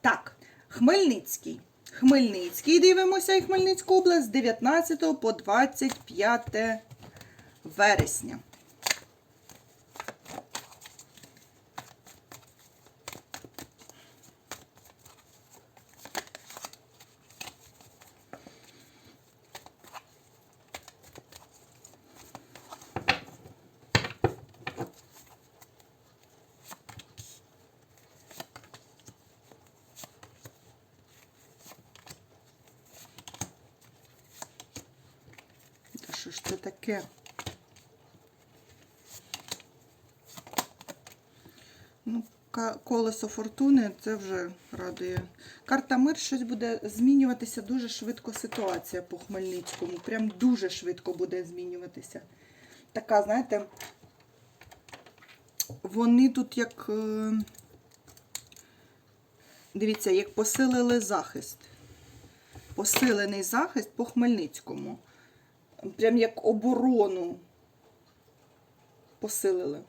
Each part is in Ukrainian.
Так, Хмельницький. Хмельницький, дивимося, і Хмельницьку область з 19 по 25 вересня. Ж це таке? Ну, колесо фортуни це вже радує. Карта мир щось буде змінюватися дуже швидко ситуація по Хмельницькому. Прям дуже швидко буде змінюватися. Така, знаєте, вони тут як. е, Дивіться, як посилили захист. Посилений захист по Хмельницькому прям як оборону посилили.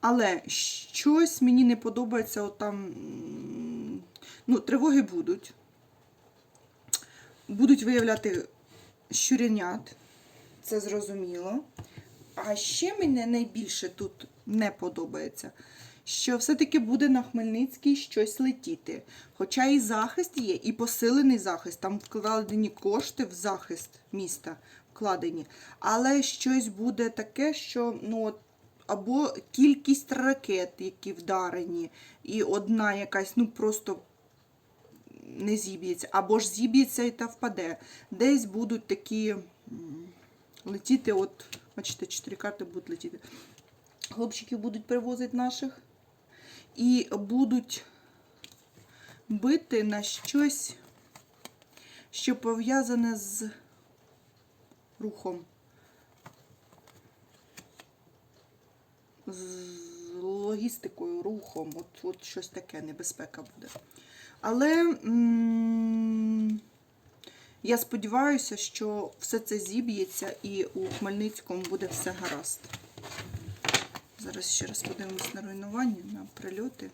Але щось мені не подобається, от там, ну, тривоги будуть. Будуть виявляти щуренят, це зрозуміло. А ще мені найбільше тут не подобається, що все-таки буде на Хмельницький щось летіти. Хоча і захист є, і посилений захист, там вкладені кошти в захист міста, вкладені. Але щось буде таке, що ну, або кількість ракет, які вдарені, і одна якась, ну просто не зіб'ється, або ж зіб'ється і та впаде. Десь будуть такі летіти, от, бачите, чотири карти будуть летіти. Хлопчиків будуть привозити наших і будуть бити на щось, що пов'язане з рухом. З логістикою, рухом, от, от щось таке небезпека буде. Але я сподіваюся, що все це зіб'ється і у Хмельницькому буде все гаразд. Зараз ще раз подивимось на руйнування, на прильоти.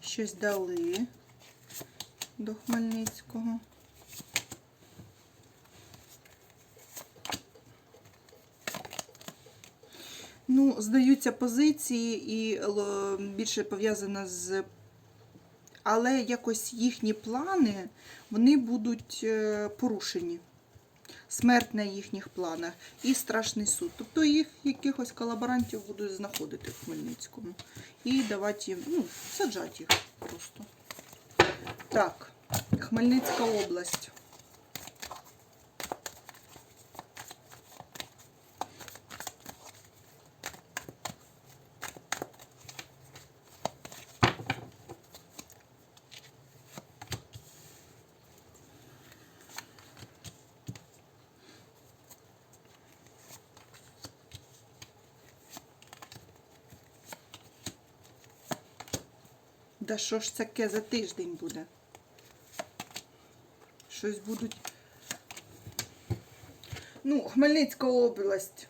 Щось дали до Хмельницького. Ну, здаються позиції і більше пов'язано з. Але якось їхні плани вони будуть е, порушені. Смерть на їхніх планах і страшний суд. Тобто їх якихось колаборантів будуть знаходити в Хмельницькому і давати їм, ну, саджати їх просто. Так, Хмельницька область. Да що ж таке за тиждень буде? Щось будуть. Ну, Хмельницька область.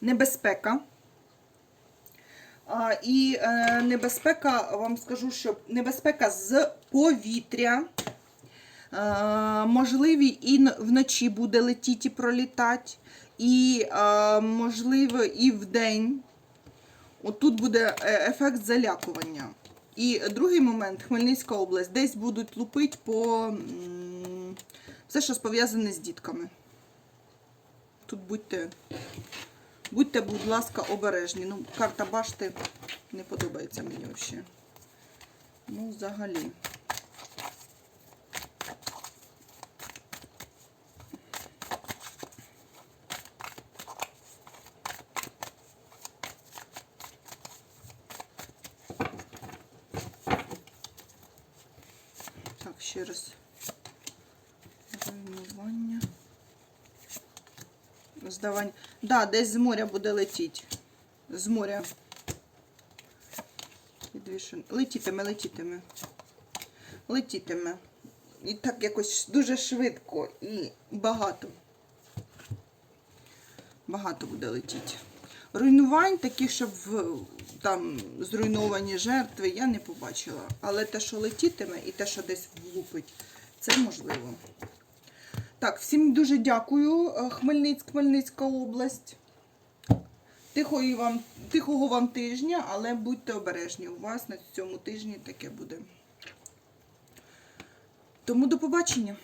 Небезпека. А, і е, небезпека, вам скажу, що небезпека з повітря. Е, можливі і вночі буде летіти і пролітати, і е, можливо і вдень. Отут буде е, ефект залякування. І другий момент Хмельницька область. Десь будуть лупити по все, що пов'язане з дітками. Тут будьте, будьте, будь ласка, обережні. Ну, карта башти не подобається мені взагалі. Ну, взагалі. через руйнування. Здавання. Так, да, десь з моря буде летіти. З моря. Летітиме, летітиме. Летітиме. І так якось дуже швидко і багато. Багато буде летіти. Руйнувань, таких, щоб там зруйновані жертви, я не побачила. Але те, що летітиме, і те, що десь влупить, це можливо. Так, всім дуже дякую. Е, Хмельницьк, Хмельницька область. Тихої вам, тихого вам тижня, але будьте обережні. У вас на цьому тижні таке буде. Тому до побачення.